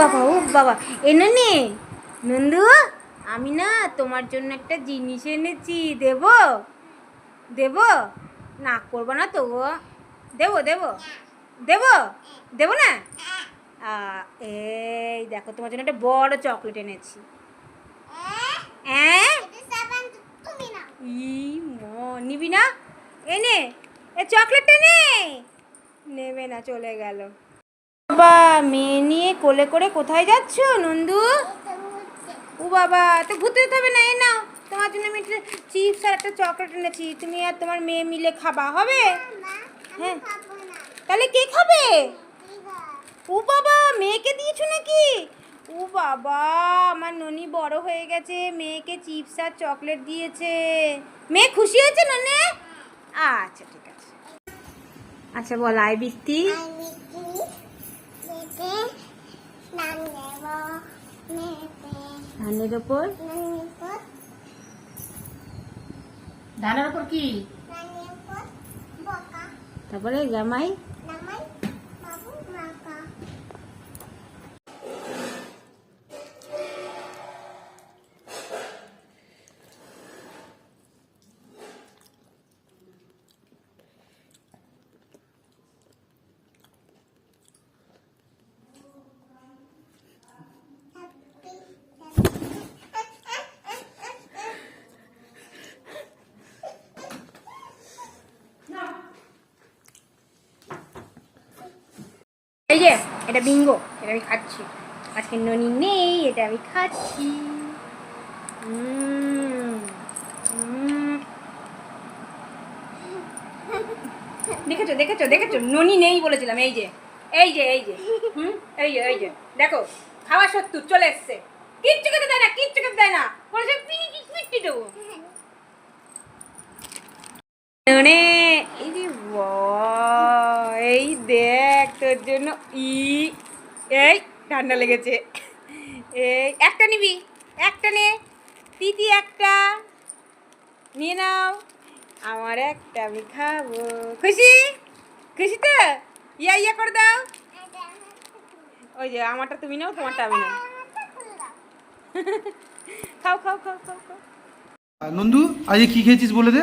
বাবা ও বাবা। এনে নে। নন্দু আমি না তোমার জন্য একটা জিনিস এনেছি। দেব? দেব? না করব না তো দেবো দেবো। দেবো? দেবো না? এই দেখো তোমার জন্য একটা বড় চকলেট এনেছি। হ্যাঁ ই ম নিবি না? এনে এ চকলেটটা নে। নেবে না চলে গেল। বাবা, মেয়ে নিয়ে কোলে করে কোথায় যাচ্ছ, নন্দু? ও বাবা, তো ঘুরতে যেতে হবে না এ নাও। তোমার জন্য আমি একটা চিপস আর একটা চকলেট এনেছি। তুমি আর তোমার মেয়ে মিলে খাবা, হবে? হ্যাঁ। তাহলে কে খাবে? ও বাবা, মেয়েকে দিয়েছ নাকি? ও বাবা, আমার ননি বড় হয়ে গেছে, মেয়েকে চিপস আর চকলেট দিয়েছে। মেয়ে খুশি হয়েছে, ননে? আচ্ছা ঠিক আছে। আচ্ছা বল, আয় বৃত্তি ধানের ওপর? ধানের উপর কি? তারপরে জামাই? এই যে, এটা বিঙ্গো এটা আমি খাচ্ছি। আজকে ননি নেই, এটা আমি খাচ্ছি। দেখেছ দেখেছ দেখেছ? ননি নেই বলেছিলাম, এই যে এই যে এই যে এই যে এই যে। দেখো, খাওয়া সত্তর চলে এসছে। কিচ্ছু খেতে দেয় না, কিচ্ছু খেতে দেয় না। বলেছে দেবো। ননে এই এই দেখ, তোর জন্য ই, এই ঠান্ডা লেগেছে। এই একটা নিবি, একটা নে। তিতি একটা। নিয়ে নাও। আমার একটা আমি খাব। খুশি? খুশি তো? ইয়া ইয়া করে দাও। ওই যে আমারটা তুমি নাও, তোমারটা আমি নাও। খাও খাও খাও খাও খাও। নন্দু, আজকে কি খেয়েছিস বলে দে?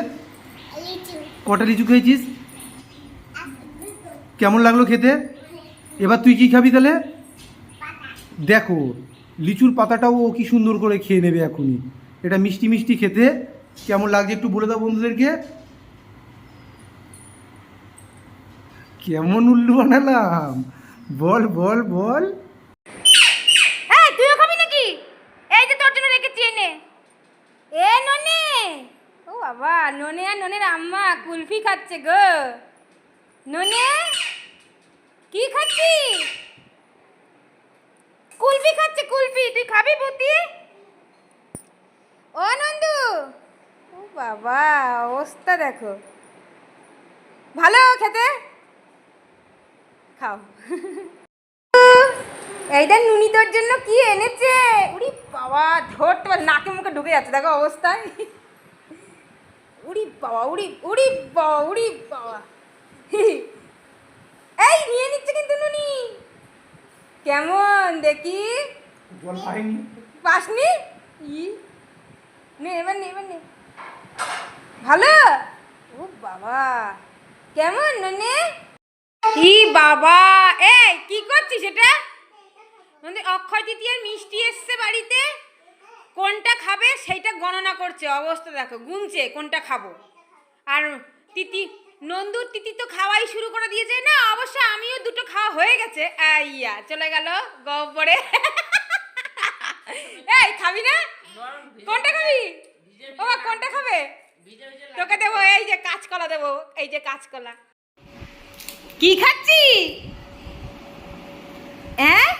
কটা লিচু খেয়েছিস? কেমন লাগল খেতে? এবার তুই কি খাবি তাহলে? দেখো, লিচুর পাতাটাও ও কি সুন্দর করে খেয়ে নেবে এখনই। এটা মিষ্টি মিষ্টি খেতে। কেমন লাগছে একটু বলে দাও বন্ধুদেরকে। কেমন উল্লু বানালাম। বল বল বল। নাকি? এই যে তোর জন্য রেখেছি এনে। এ, ননে! বাবা, ননে আর ননের আম্মা কুলফি খাচ্ছে গো। ননে, কি খাচ্ছি কুলফি খাচ্ছে, কুলফি, তুই খাবি পুতি ও নন্দু, ও বাবা, অবস্থা দেখো। ভালো খেতে? খাও। এইটা নুনি তোর জন্য কি এনেছে। উড়ি বাবা ধরতে নাকে মুখে ঢুকে যাচ্ছে, দেখো অবস্থায়। উড়ি বাবা উড়ি উড়ি বাবা উড়ি বাবা। এই নিয়ে নিচ্ছে কিন্তু নুনি। কেমন দেখি? জল পাইনি। পাসনি? ই। নে এবার নে এবার নে। ভালো? ও বাবা। কেমন নুনি? ই বাবা এই কি করছিস এটা? অক্ষয় তৃতীয়ার মিষ্টি এসছে বাড়িতে। কোনটা খাবে সেইটা গণনা করছে অবস্থা দেখো গুনছে কোনটা খাব। আর তিতি নন্দুর তিতি তো খাওয়াই শুরু করে দিয়েছে। না অবশ্য আমিও দুটো খাওয়া হয়ে গেছে। আইয়া চলে গেল গব্বরে এই খাবি না? কোনটা খাবি? ও কোনটা খাবে? তোকে দেবো এই যে কাঁচকলা দেবো এই যে কাঁচকলা। কি খাচ্ছি হ্যাঁ?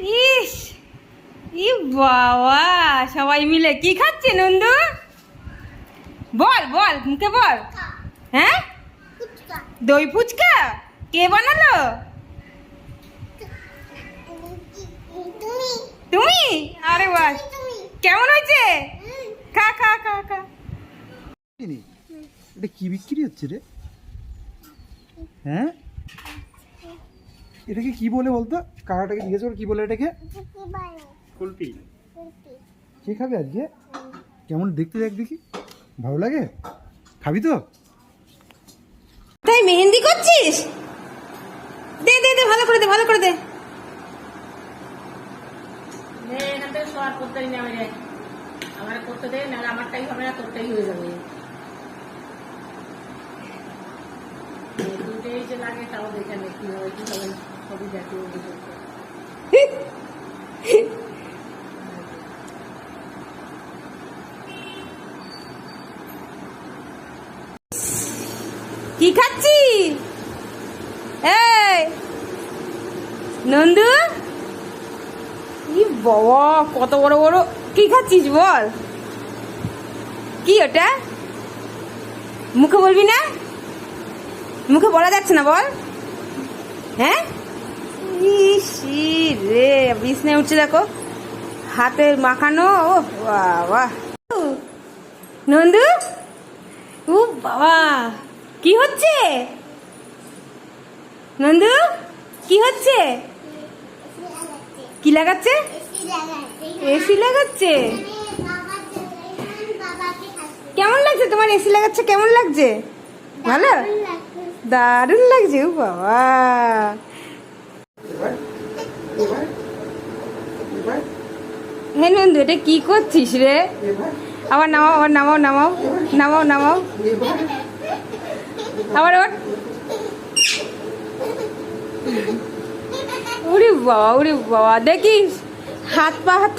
ইস ই বাবা সবাই মিলে কি খাচ্ছে নন্দু? বল বল মুখে বল। হ্যাঁ? দই ফুচকা? কে বানালো? তুমি? আরে বাহ। কেমন হয়েছে? খা খা খা খা। এটা কি বিক্রি হচ্ছে রে? হ্যাঁ? এটাকে কি বলে বলতো? কাকাটাকে জিজ্ঞেস করে কি বলে এটাকে? কুলপি। কে খাবে আজকে? কেমন দেখতে দেখ দেখি। ভালো লাগে? খাবি তো? তাই মেহেন্দি করছিস? দে দে দে ভালো করে দে ভালো করে দে। আমার করতে দে না আমারটাই হবে না তোরটাই হয়ে যাবে। দুটোই যে লাগে তাও দেখে কি হবে কি হবে। কি খাচ্ছি নন্দু? ই বাবা, কত বড় বড়। কি খাচ্ছিস বল? কি ওটা? মুখে বলবি না? মুখে বলা যাচ্ছে না বল? হ্যাঁ? ইস রে বিছনায় উঠছে দেখো। হাতের মাখানো ও বাবা। নন্দু? ও বাবা কি হচ্ছে? নন্দু কি হচ্ছে? কি লাগাচ্ছে? এসি লাগাচ্ছে? কেমন লাগছে তোমার এসি লাগাচ্ছে? কেমন লাগছে? ভালো? দারুণ লাগছে ও বাবা। হে এটা কি করছিস রে? আবার নামাও আবার নামাও নামাও নামাও নামাও। আবার আবার উড়ি বাবা উড়ি বাবা দেখিস? হাত পা হাত।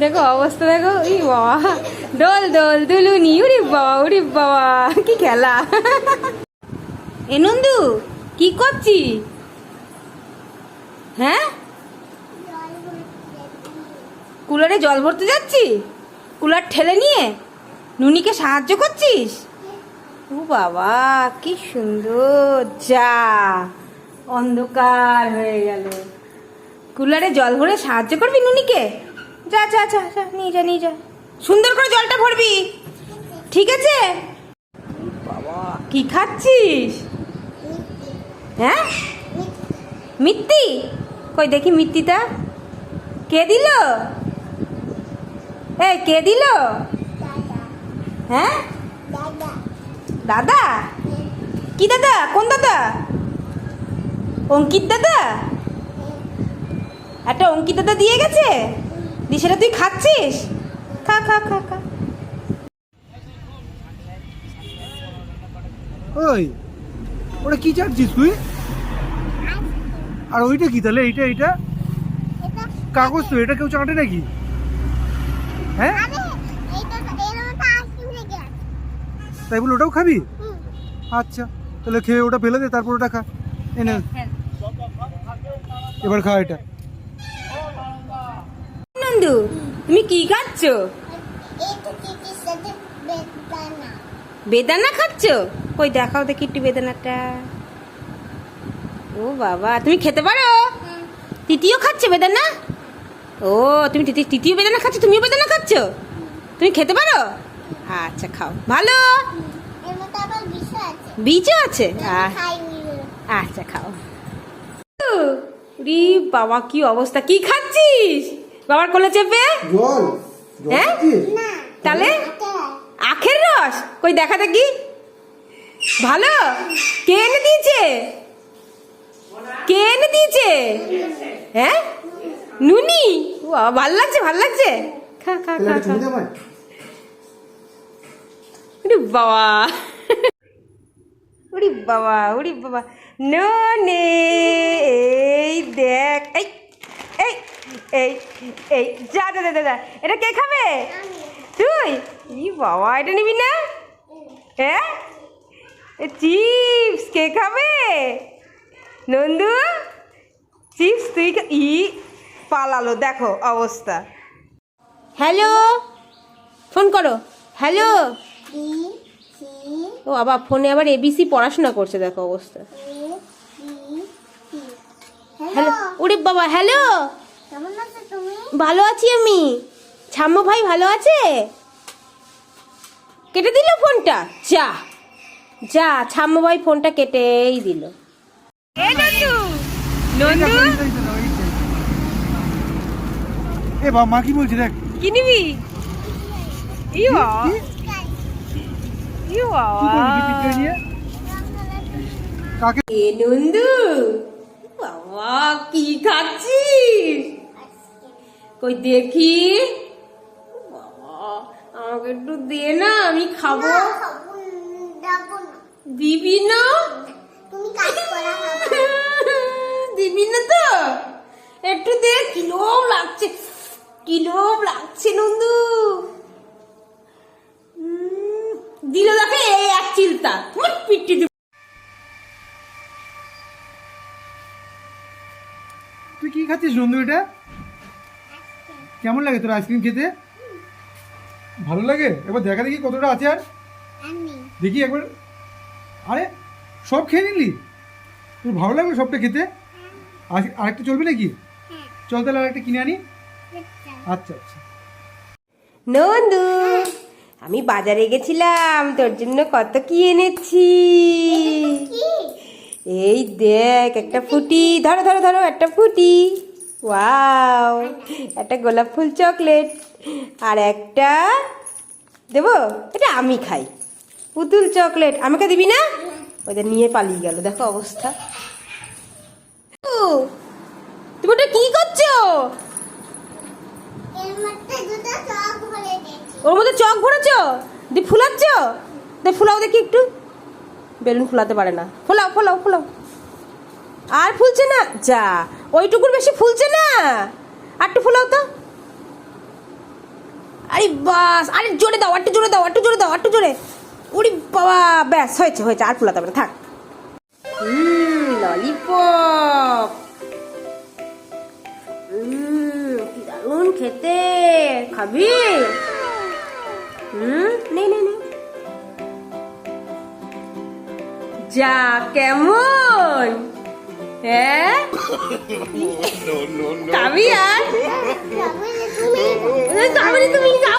দেখো অবস্থা দেখো। ই বাবা। দোল দোল দুলুনি উড়ি বাবা উড়ি বাবা। কি খেলা? এ নন্দু কি করছি হ্যাঁ? কুলারে জল ভরতে যাচ্ছি? কুলার ঠেলে নিয়ে? নুনিকে সাহায্য করছিস? ও বাবা কি সুন্দর। যা অন্ধকার হয়ে গেল। কুলারে জল ভরে সাহায্য করবি নুনিকে? যা যা যা যা নিয়ে যা নিয়ে যা। সুন্দর করে জলটা ভরবি। ঠিক আছে? বাবা। কি খাচ্ছিস? হ্যাঁ? মিত্তি কই দেখি মিত্তিটা কে দিল? এই, কে দিল? হ্যাঁ? দাদা? কি দাদা? কোন দাদা? অঙ্কিত দাদা? একটা অঙ্কিত দাদা দিয়ে গেছে? দিয়ে সেটা তুই খাচ্ছিস? খা খা খা খা। ওই, ওটা কি চাটছিস তুই? আর ওইটা কি তাহলে? এইটা এইটা? কাগজ তো এটা কেউ চাটে নাকি? হ্যাঁ? তাই বলে ওটাও খাবি? আচ্ছা তাহলে খেয়ে ওটা ফেলে দে তারপর ওটা খা। এনে এবার খা এটা। নন্দু তুমি কি খাচ্ছ? বেদানা খাচ্ছ? কই দেখাও দেখি একটু বেদানাটা। ও বাবা তুমি খেতে পারো? তৃতীয় খাচ্ছে বেদানা? ও তুমি তৃতীয় তৃতীয় বেদানা খাচ্ছ তুমিও বেদানা খাচ্ছ? তুমি খেতে পারো? আচ্ছা খাও। ভালো? বীজও আছে? আচ্ছা খাও। রি বাবা কি অবস্থা? কি খাচ্ছিস? বাবার কোলে চেপে? হ্যাঁ? তাহলে আখের রস? কই দেখা দেখি। ভালো? কে এনে দিয়েছে? কে এনে দিয়েছে? হ্যাঁ নুনি? ভালো লাগছে ভালো লাগছে। খা খা খা খা। ওরে বাবা। ওরে বাবা ওরে বাবা। নো নে এই দেখ এই এই এই এই যা যা, যা যা এটা কে খাবে? তুই? ই বাবা এটা নিবি না? হ্যাঁ? চিপস কে খাবে? নন্দু? চিপস তুই ই পালালো, দেখো অবস্থা। হ্যালো? ফোন করো। হ্যালো? ও আবার ফোনে আবার এবিসি পড়াশোনা করছে, দেখো অবস্থা। হ্যালো? ওরে বাবা, হ্যালো? ভালো আছি আমি? ছাম্ম ভাই ভালো আছে? কেটে দিল ফোনটা? যা যা ছাম্ম ভাই ফোনটা কেটেই দিল। এ বাবা মা কি বলছে দেখ? কি নিবি? কাকে? এ নন্দু! বাবা কি খাচ্ছিস? কই দেখি? আমাকে একটু দে না আমি খাব। দিবি না? না তো একটু দে কিলোম লাগছে কিলোম লাগছে নন্দু। দিল দেখে এই এক তোমার পিটি দিব তুই কি খাচ্ছিস নন্দু এটা? কেমন লাগে তোর আইসক্রিম খেতে? ভালো লাগে? এবার দেখা দেখি কতটা আছে আর। দেখি একবার। আরে সব খেয়ে নিলি? তোর ভালো লাগল সবটা খেতে? আরেকটা চলবে নাকি? চল তাহলে আরেকটা কিনে আনি। আচ্ছা। আচ্ছা নন্দু আমি বাজারে গেছিলাম তোর জন্য কত কি এনেছি? এই দেখ একটা ফুটি। ধরো ধরো ধরো একটা ফুটি। ওয়াও একটা গোলাপ ফুল চকলেট। আর একটা দেবো এটা আমি খাই। পুতুল চকলেট। আমাকে দিবি না? ওদের নিয়ে পালিয়ে গেল দেখো অবস্থা। তুমি ওটা কি করছ? ওর মধ্যে চক ভরেছো? দি ফুলাচ্ছ? দে ফুলাও দেখি একটু। বেলুন ফুলাতে পারে না। ফোলাও ফোলাও ফোলাও। আর ফুলছে না? যা ওইটুকুর বেশি ফুলছে না। আর একটু ফুলাও তো। আরে বাস আরে জোরে দাও একটু জোরে দাও একটু জোরে দাও একটু জোরে। ওরে বাবা ব্যাস হয়েছে হয়েছে আর ফুলাতে না থাক। ললিপপ হুম কি দারুণ খেতে খাবি হুম নে নে নে যা কেমন হ্যাঁ খাবি আর তুমি তুমি যা